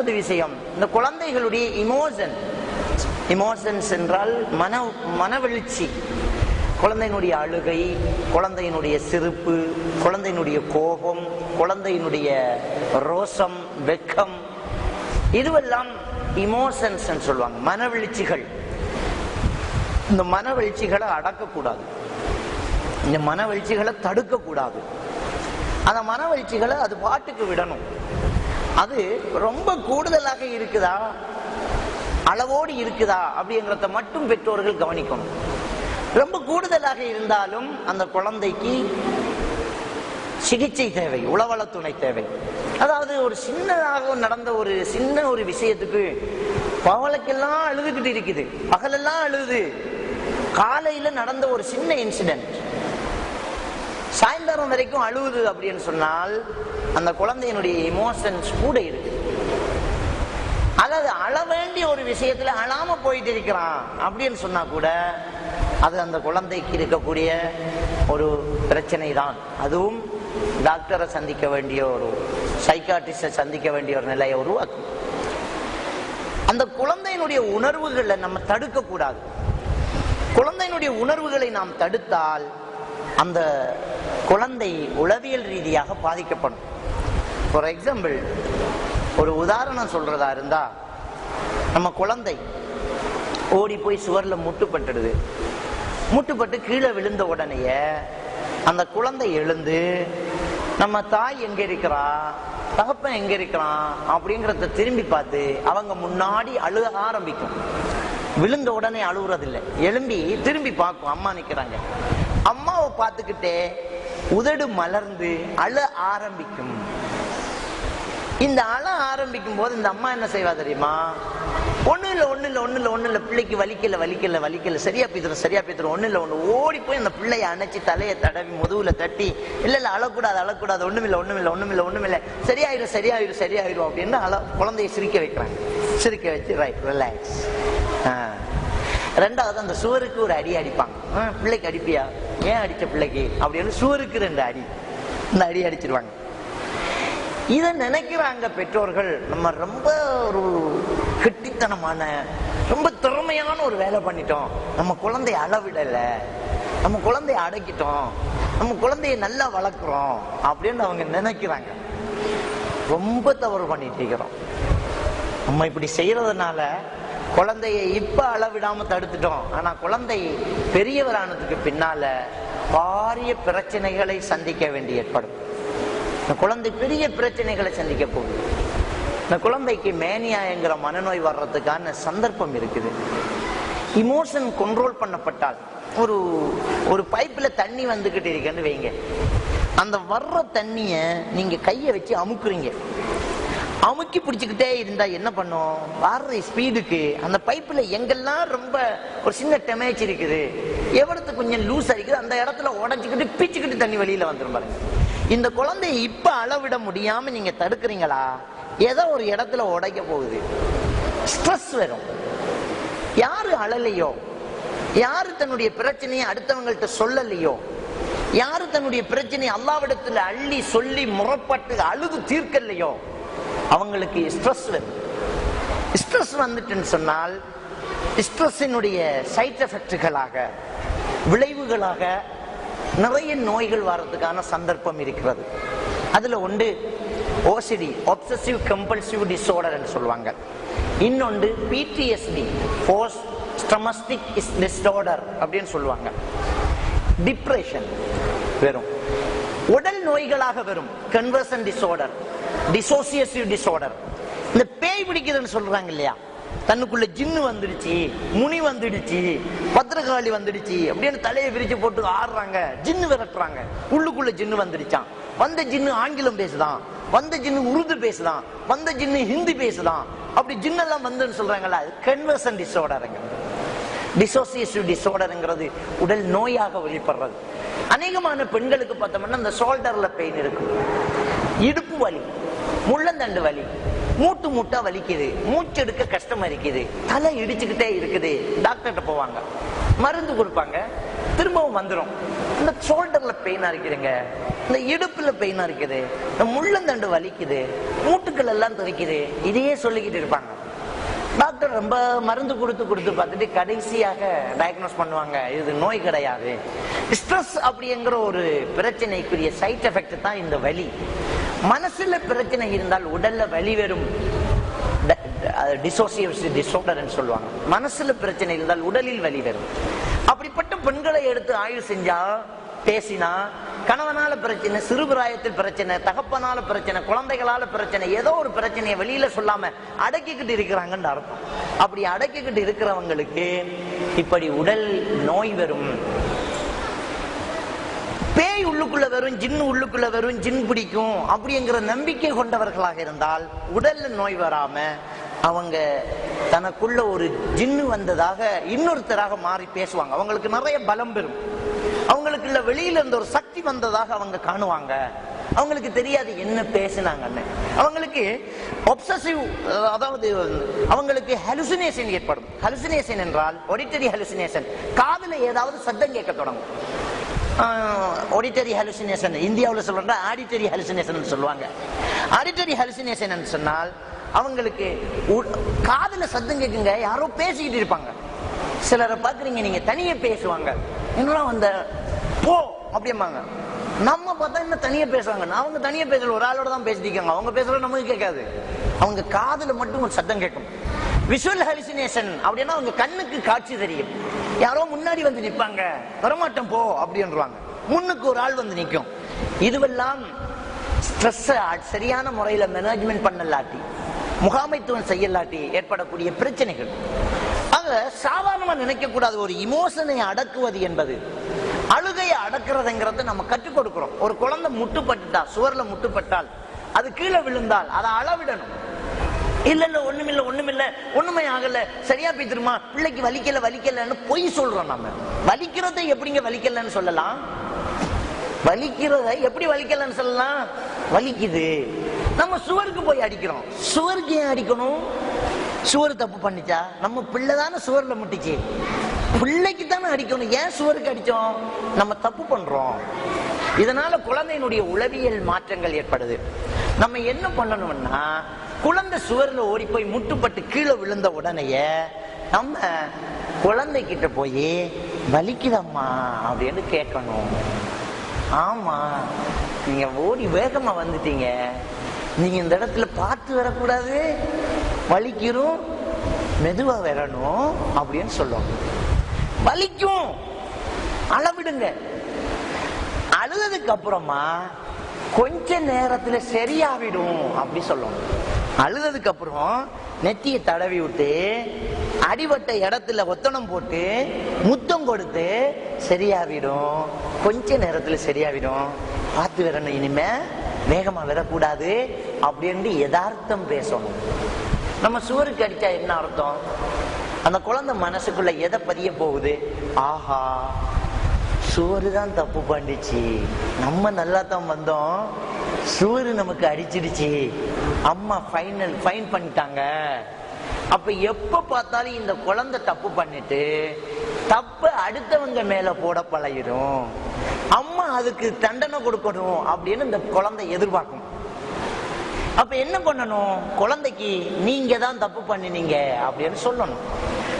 இரண்டாவது விஷயம் இந்த குழந்தைகளுடைய இமோஷன் இமோஷன்ஸ் என்றால் மன மனவெழுச்சி குழந்தையினுடைய அழுகை குழந்தையினுடைய சிரிப்பு குழந்தையினுடைய கோபம் குழந்தையினுடைய ரோசம் வெக்கம். இதுவெல்லாம் இமோஷன்ஸ் சொல்லுவாங்க மனவெழுச்சிகள் இந்த மனவெழுச்சிகளை அடக்கக்கூடாது. இந்த மனவெழுச்சிகளை தடுக்கக்கூடாது. அந்த மனவெழுச்சிகளை அது பாட்டுக்கு விடணும். அது ரொம்ப கூடுதலாக இருக்குதா? அளவோடு இருக்குதா? அப்படிங்கிறத மட்டும் பெற்றோர்கள் கவனிக்கணும். ரொம்ப கூடுதலாக இருந்தாலும் அந்த குழந்தைக்கு சிகிச்சை தேவை உளவள துணை தேவை. அதாவது ஒரு சின்னதாக நடந்த ஒரு சின்ன ஒரு விஷயத்துக்கு பகலுக்கெல்லாம் அழுதுகிட்டு இருக்குது. பகலெல்லாம் அழுது. காலையில நடந்த ஒரு சின்ன இன்சிடென்ட் சாயந்தரம் வரைக்கும் அழுவுது அப்படின்னு சொன்னால் அந்த குழந்தையினுடைய இமோஷன்ஸ் கூட இருக்கு. அதாவது அழ வேண்டிய ஒரு விஷயத்துல அழாம போயிட்டு இருக்கிறான் அப்படின்னு சொன்னா கூட அது அந்த குழந்தைக்கு இருக்கக்கூடிய ஒரு பிரச்சனை தான் அதுவும் டாக்டரை சந்திக்க வேண்டிய ஒரு சைக்காட்டிஸ்டை சந்திக்க வேண்டிய ஒரு நிலையை உருவாக்கும். அந்த குழந்தையினுடைய உணர்வுகளை நம்ம தடுக்க கூடாது குழந்தையினுடைய உணர்வுகளை நாம் தடுத்தால் அந்த குழந்தை உளவியல் ரீதியாக பாதிக்கப்படும். ஃபார் எக்ஸாம்பிள் ஒரு உதாரணம் சொல்றதா இருந்தா நம்ம குழந்தை ஓடி போய் சுவர்ல முட்டுப்பட்டுடுது. முட்டுப்பட்டு கீழே விழுந்த உடனேயே அந்த குழந்தை எழுந்து நம்ம தாய் எங்க இருக்கிறா? தகப்பன் எங்க இருக்கிறான்? அப்படிங்கறத திரும்பி பார்த்து அவங்க முன்னாடி அழுக ஆரம்பிக்கும். விழுந்த உடனே அழுகுறதில்லை எழும்பி திரும்பி பார்க்கும். அம்மா நிக்கிறாங்க. அம்மாவை பார்த்துக்கிட்டே உதடு மலர்ந்து அழ ஆரம்பிக்கும். இந்த அழ ஆரம்பிக்கும் போது இந்த அம்மா என்ன செய்வா தெரியுமா? ஒன்றும் இல்லை ஒன்றும் இல்லை ஒன்றும் இல்லை ஒன்றும் இல்லை பிள்ளைக்கு வலிக்கல வலிக்கல வலிக்கல சரியா பீத்துரும் சரியா பீத்துரும் ஒன்றும் இல்லை ஒன்று ஓடி போய் அந்த பிள்ளைய அணைச்சி தலையை தடவி முதுகுல தட்டி இல்லை இல்லை அழக்கூடாது அழக்கூடாது ஒன்றும் இல்லை ஒன்றும் இல்லை ஒன்றும் இல்லை ஒன்றும் இல்லை சரியாயிரும் சரியாயிரும் சரியாயிரும் அப்படின்னு அழ குழந்தையை சிரிக்க வைக்கிறாங்க. சிரிக்க வச்சு ரைட் ரிலாக்ஸ். ரெண்டாவது அந்த சுவருக்கு ஒரு அடி அடிப்பாங்க. பிள்ளைக்கு அடிப்பியா? ஏன் அடிச்ச பிள்ளைக்கு? அப்படின்னு சுவருக்கு ரெண்டு அடி. இந்த அடி அடிச்சிருவாங்க. இதை நினைக்கிறாங்க பெற்றோர்கள் நம்ம ரொம்ப ஒரு கெட்டித்தனமான ரொம்ப திறமையான ஒரு வேலை பண்ணிட்டோம். நம்ம குழந்தைய அளவிடல. நம்ம குழந்தைய அடக்கிட்டோம். நம்ம குழந்தைய நல்லா வளர்க்குறோம் அப்படின்னு அவங்க நினைக்கிறாங்க. ரொம்ப தவறு பண்ணிட்டு இருக்கிறோம். நம்ம இப்படி செய்யறதுனால குழந்தைய இப்ப அளவிடாம தடுத்துட்டோம். ஆனா குழந்தை பெரியவரானதுக்கு பின்னால பாரிய பிரச்சனைகளை சந்திக்க வேண்டி ஏற்படும். இந்த குழந்தை பெரிய பிரச்சனைகளை சந்திக்க போகுது. இந்த குழந்தைக்கு மேனியா என்கிற மனநோய் வர்றதுக்கான சந்தர்ப்பம் இருக்குது. இமோஷன் கண்ட்ரோல் பண்ணப்பட்டால் ஒரு ஒரு பைப்பில் தண்ணி வந்துக்கிட்டு இருக்குன்னு வைங்க. அந்த வர்ற தண்ணியை நீங்கள் கையை வச்சு அமுக்குறீங்க. அமுக்கி பிடிச்சுக்கிட்டே இருந்தா என்ன பண்ணும்? வர்ற ஸ்பீடுக்கு அந்த பைப்பில் எங்கெல்லாம் ரொம்ப ஒரு சின்ன டெமேஜ் இருக்குது எவ்வளவு கொஞ்சம் லூஸ் இருக்குது அந்த இடத்துல உடஞ்சிக்கிட்டு பிச்சுக்கிட்டு தண்ணி வெளியில வந்துடும் பாருங்க. இந்த குழந்தைய இப்ப அளவிட முடியாம நீங்க தடுக்கிறீங்களா? ஏதோ ஒரு இடத்துல உடைக்க போகுது. ஸ்ட்ரெஸ் வரும். யாரு அழலையோ? யாரு தன்னுடைய பிரச்சனையை அடுத்தவங்கள்ட்ட சொல்லலையோ? யாரு தன்னுடைய பிரச்சனையை அல்லாவிடத்துல அள்ளி சொல்லி முறப்பட்டு அழுது தீர்க்கலையோ? அவங்களுக்கு ஸ்ட்ரெஸ் வரும் ஸ்ட்ரெஸ் வந்துட்டுன்னு சொன்னால் ஸ்ட்ரெஸ்ஸினுடைய சைட் எஃபெக்டுகளாக விளைவுகளாக நிறைய நோய்கள் வர்றதுக்கான சந்தர்ப்பம் இருக்கிறது. அதில் ஒன்று ஓசிடி ஒப்சசிவ் கம்பல்சிவ் டிஸார்டர் சொல்லுவாங்க. இன்னொன்று பிடிஎஸ்டி போஸ்ட் ஸ்டமஸ்டிக் டிஸார்டர் அப்படின்னு சொல்லுவாங்க. டிப்ரெஷன் வெறும். உடல் நோய்களாக வரும். கன்வர்சன் டிசார்டர் டிசோசியேசிவ் டிசார்டர் இந்த பேய் பிடிக்குதுன்னு சொல்றாங்க இல்லையா? தன்னுக்குள்ள ஜின்னு வந்துடுச்சு முனி வந்துடுச்சு பத்திரகாளி வந்துடுச்சு அப்படின்னு தலையை விரிச்சு போட்டு ஆடுறாங்க. ஜின்னு விரட்டுறாங்க. உள்ளுக்குள்ள ஜின்னு வந்துடுச்சான் வந்த ஜின்னு ஆங்கிலம் பேசுதான். வந்த ஜின்னு உருது பேசுதான். வந்த ஜின்னு ஹிந்தி பேசுதான். அப்படி ஜின்னெல்லாம் வந்துன்னு சொல்றாங்களா கன்வர்சன் டிஸார்டருங்க டிசோசியேட்டிவ் டிசார்டருங்கிறது உடல் நோயாக வெளிப்படுறது. அநேகமான பெண்களுக்கு பார்த்தோம்னா அந்த ஷோல்டர்ல பெயின் இருக்கும் இடுப்பு வலி முள்ளந்தண்டு வலி மூட்டு மூட்டா வலிக்குது மூச்செடுக்க கஷ்டமா இருக்குது தலை இடிச்சுக்கிட்டே இருக்குது டாக்டர்கிட்ட போவாங்க. மருந்து கொடுப்பாங்க திரும்பவும் வந்துடும் இந்த ஷோல்டர்ல பெயினா இருக்குதுங்க. இந்த இடுப்புல பெயினா இருக்குது. இந்த முள்ளந்தண்டு வலிக்குது மூட்டுக்கள் எல்லாம் துவைக்குது இதையே சொல்லிக்கிட்டு இருப்பாங்க. டாக்டர் ரொம்ப மருந்து கொடுத்து கொடுத்து பார்த்துட்டு கடைசியாக டயக்னோஸ் பண்ணுவாங்க. இது நோய் கிடையாது. ஸ்ட்ரெஸ் அப்படிங்கிற ஒரு பிரச்சனைக்குரிய சைட் எஃபெக்ட் தான் இந்த வலி. மனசுல பிரச்சனை இருந்தால் உடல்ல வலி வரும். டிசோசியேஷன் டிசார்டர்னு சொல்லுவாங்க. மனசுல பிரச்சனை இருந்தால் உடலில் வலி வரும். அப்படிப்பட்ட பெண்களை எடுத்து ஆய்வு செஞ்சா பேசினா கணவனால பிரச்சனை சிறுபிராயத்தில் பிரச்சனை தகப்பனால பிரச்சனை குழந்தைகளால பிரச்சனை ஏதோ ஒரு பிரச்சனையை வெளியில சொல்லாம அடக்கிக்கிட்டு இருக்கிறாங்கன்னு அர்த்தம். அப்படி அடக்கிக்கிட்டு இருக்கிறவங்களுக்கு இப்படி உடல் நோய் வரும். பேய் உள்ளுக்குள்ள வரும் ஜின் உள்ளுக்குள்ள வரும் ஜின் பிடிக்கும் அப்படிங்கிற நம்பிக்கை கொண்டவர்களாக இருந்தால் உடல்ல நோய் வராம அவங்க தனக்குள்ள ஒரு ஜின்னு வந்ததாக இன்னொருத்தராக மாறி பேசுவாங்க. அவங்களுக்கு நிறைய பலம் பெறும். அவங்களுக்குள்ள வெளியில இருந்த ஒரு சக்தி வந்ததாக அவங்க காணுவாங்க. அவங்களுக்கு தெரியாது என்ன பேசினாங்கன்னு. அவங்களுக்கு ஒப்சசிவ் அதாவது அவங்களுக்கு ஹலுசினேஷன் ஏற்படும். ஹலுசினேஷன் என்றால் ஒடிட்டரி ஹலுசினேஷன் காதில் ஏதாவது சத்தம் கேட்க தொடங்கும். ஆடிட்டரி ஹலுசினேஷன் இந்தியாவில் சொல்றாங்க ஆடிட்டரி ஹலுசினேஷன் சொல்லுவாங்க. ஆடிட்டரி ஹலுசினேஷன் சொன்னால் அவங்களுக்கு உ- சத்தம் கேட்குங்க யாரோ பேசிக்கிட்டு இருப்பாங்க. சிலரை பார்க்குறீங்க நீங்கள் தனியே பேசுவாங்க. இன்னும் வந்த அப்படிம்பாங்க. நம்ம பார்த்தா என்ன தனியா பேசுவாங்க? அவங்க தனியா பேசல ஒரு ஆளோட தான் பேசிட்டு அவங்க பேசுறது நமக்கு கேட்காது. அவங்க காதுல மட்டும் ஒரு சத்தம் கேட்கும். விஷுவல் ஹலுசினேஷன் அப்படின்னா அவங்க கண்ணுக்கு காட்சி தெரியும். யாரோ முன்னாடி வந்து நிற்பாங்க வரமாட்டோம் போ அப்படின்றாங்க முன்னுக்கு ஒரு ஆள் வந்து நிற்கும் இதுவெல்லாம் ஸ்ட்ரெஸ் சரியான முறையில் மேனேஜ்மெண்ட் பண்ணலாட்டி முகாமைத்துவம் செய்யலாட்டி ஏற்படக்கூடிய பிரச்சனைகள். ஆக சாதாரணமாக நினைக்கக்கூடாது ஒரு இமோஷனை அடக்குவது என்பது அழுக அடக்கிறதுங்கிறது நம்ம கற்றுக் கொடுக்கிறோம். ஒரு குழந்தை முட்டுப்பட்டுட்டா சுவர்ல முட்டுப்பட்டால் அது கீழே விழுந்தால் அதை அளவிடணும். இல்ல இல்ல ஒண்ணுமில்ல ஒண்ணுமில்ல ஒண்ணுமே ஆகல. சரியா போய்த்திருமா பிள்ளைக்கு வலிக்கல வலிக்கலன்னு பொய் சொல்றோம் நம்ம. வலிக்கிறதை எப்படிங்க வலிக்கலன்னு சொல்லலாம்? வலிக்கிறத எப்படி வலிக்கலன்னு சொல்லலாம்? வலிக்குது. நம்ம சுவருக்கு போய் அடிக்கிறோம். சுவருக்கு ஏன் அடிக்கணும்? சுவர் தப்பு பண்ணிச்சா? நம்ம பிள்ளை தானே சுவர்ல முட்டிச்சு. பிள்ளைக்கு தானே அடிக்கணும். ஏன் சுவருக்கு அடிச்சோம்? நம்ம தப்பு பண்றோம். இதனால குழந்தையினுடைய உளவியல் மாற்றங்கள் ஏற்படுது. நம்ம என்ன பண்ணணும்னா குழந்தை சுவர்ல ஓடி போய் முட்டுப்பட்டு கீழே விழுந்த உடனேயே நம்ம குழந்தை கிட்ட போய் வலிக்குதம்மா அப்படின்னு கேட்கணும். ஆமா. நீங்க ஓடி வேகமா வந்துட்டீங்க. நீங்க இந்த இடத்துல பார்த்து வரக்கூடாது. வலிக்கிறோம் மெதுவா வரணும் அப்படின்னு சொல்லுவாங்க. வலிக்கும். அளவிடுங்க. அழுததுக்கு அப்புறமா கொஞ்ச நேரத்துல சரியாவிடும் அப்படி சொல்லணும். அழுததுக்கு அப்புறம் நெத்தியை தடவி விட்டு அடிபட்ட இடத்துல ஒத்தனம் போட்டு முத்தம் கொடுத்து சரியாவிடும் கொஞ்ச நேரத்துல சரியாவிடும் பார்த்து வரணும் இனிமே வேகமா வரக்கூடாது அப்படின்ட்டு யதார்த்தம் பேசணும். நம்ம சுவருக்கு அடிச்சா என்ன அர்த்தம்? அந்த குழந்தை மனசுக்குள்ள எதை பதிய போகுது? ஆஹா சுவரு தான் தப்பு பண்ணிச்சு. நம்ம நல்லா தான் வந்தோம். சுவரு நமக்கு அடிச்சிடுச்சு. அம்மா ஃபைனல் ஃபைன் பண்ணிட்டாங்க. அப்ப எப்ப பார்த்தாலும் இந்த குழந்தை தப்பு பண்ணிட்டு தப்பு அடுத்தவங்க மேல போட பழகிடும் அம்மா அதுக்கு தண்டனை கொடுக்கணும் அப்படின்னு இந்த குழந்தை எதிர்பார்க்கும். அப்ப என்ன பண்ணணும்? குழந்தைக்கு நீங்க தான் தப்பு பண்ணினீங்க அப்படின்னு சொல்லணும்.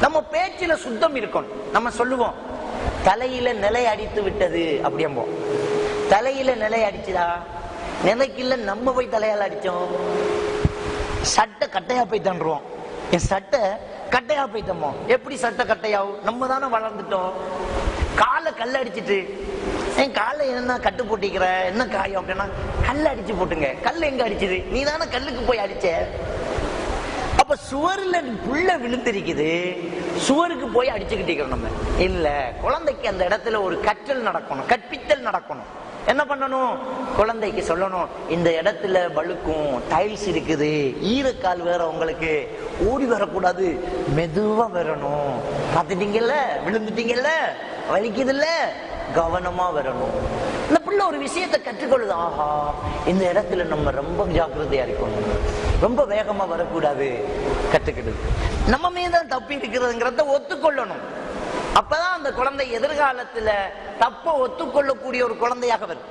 நம்ம பேச்சில சுத்தம் இருக்கணும். நம்ம சொல்லுவோம் தலையில நிலை அடித்து விட்டது அப்படிம்போம். தலையில நிலை அடிச்சுதா? நிலைக்குள்ள நம்ம போய் தலையால அடிச்சோம். சட்டை கட்டையா போய் தண்டுருவோம். என் சட்டை கட்டையா போய் எப்படி சட்டை கட்டையாவும்? நம்ம தானே வளர்ந்துட்டோம். காலை கல்ல அடிச்சிட்டு என் காலை என்ன கட்டு போட்டிக்கிற? என்ன காயம் அப்படின்னா கல் அடிச்சு போட்டுங்க. கல் எங்க அடிச்சது? நீ தானே கல்லுக்கு போய் அடிச்ச? அப்ப சுவர்ல புள்ள விழுந்திருக்குது. சுவருக்கு போய் அடிச்சுக்கிட்டு நம்ம. இல்ல குழந்தைக்கு அந்த இடத்துல ஒரு கற்றல் நடக்கணும். கற்பித்தல் நடக்கணும். என்ன பண்ணணும்? குழந்தைக்கு சொல்லணும் இந்த இடத்துல வழுக்கும் டைல்ஸ் இருக்குது. ஈரக்கால் வேற உங்களுக்கு. ஓடி வரக்கூடாது. மெதுவா வரணும். பார்த்துட்டீங்கல்ல? விழுந்துட்டீங்கல்ல? வலிக்குதுல்ல? கவனமா வரணும். இந்த பிள்ளை ஒரு விஷயத்தை கற்றுக்கொள்ளுது. ஆஹா இந்த இடத்துல நம்ம ரொம்ப ஜாக்கிரதையா இருக்கணும். ரொம்ப வேகமா வரக்கூடாது கத்துக்கிடுது நம்ம மீதான் தப்பி இருக்கிறதுங்கிறத ஒத்துக்கொள்ளணும். அப்பதான் அந்த குழந்தை எதிர்காலத்துல தப்ப ஒத்துக்கொள்ளக்கூடிய ஒரு குழந்தையாக வரும்.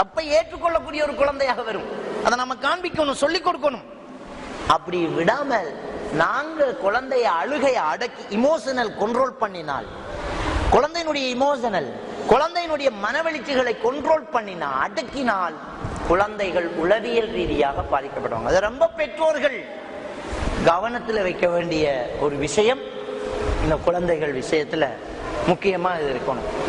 தப்பை ஏற்றுக்கொள்ளக்கூடிய ஒரு குழந்தையாக வரும். அதை நம்ம காண்பிக்கணும் சொல்லிக் கொடுக்கணும். அப்படி விடாமல் நாங்கள் குழந்தைய அழுகையை அடக்கி இமோஷனல் கண்ட்ரோல் பண்ணினால் குழந்தையினுடைய இமோஷனல் குழந்தையினுடைய மனவெளிச்சிகளை கண்ட்ரோல் பண்ணினா அடக்கினால் குழந்தைகள் உளவியல் ரீதியாக பாதிக்கப்படுவாங்க. அது ரொம்ப பெற்றோர்கள் கவனத்தில் வைக்க வேண்டிய ஒரு விஷயம். இந்த குழந்தைகள் விஷயத்தில் முக்கியமாக இது இருக்கணும்.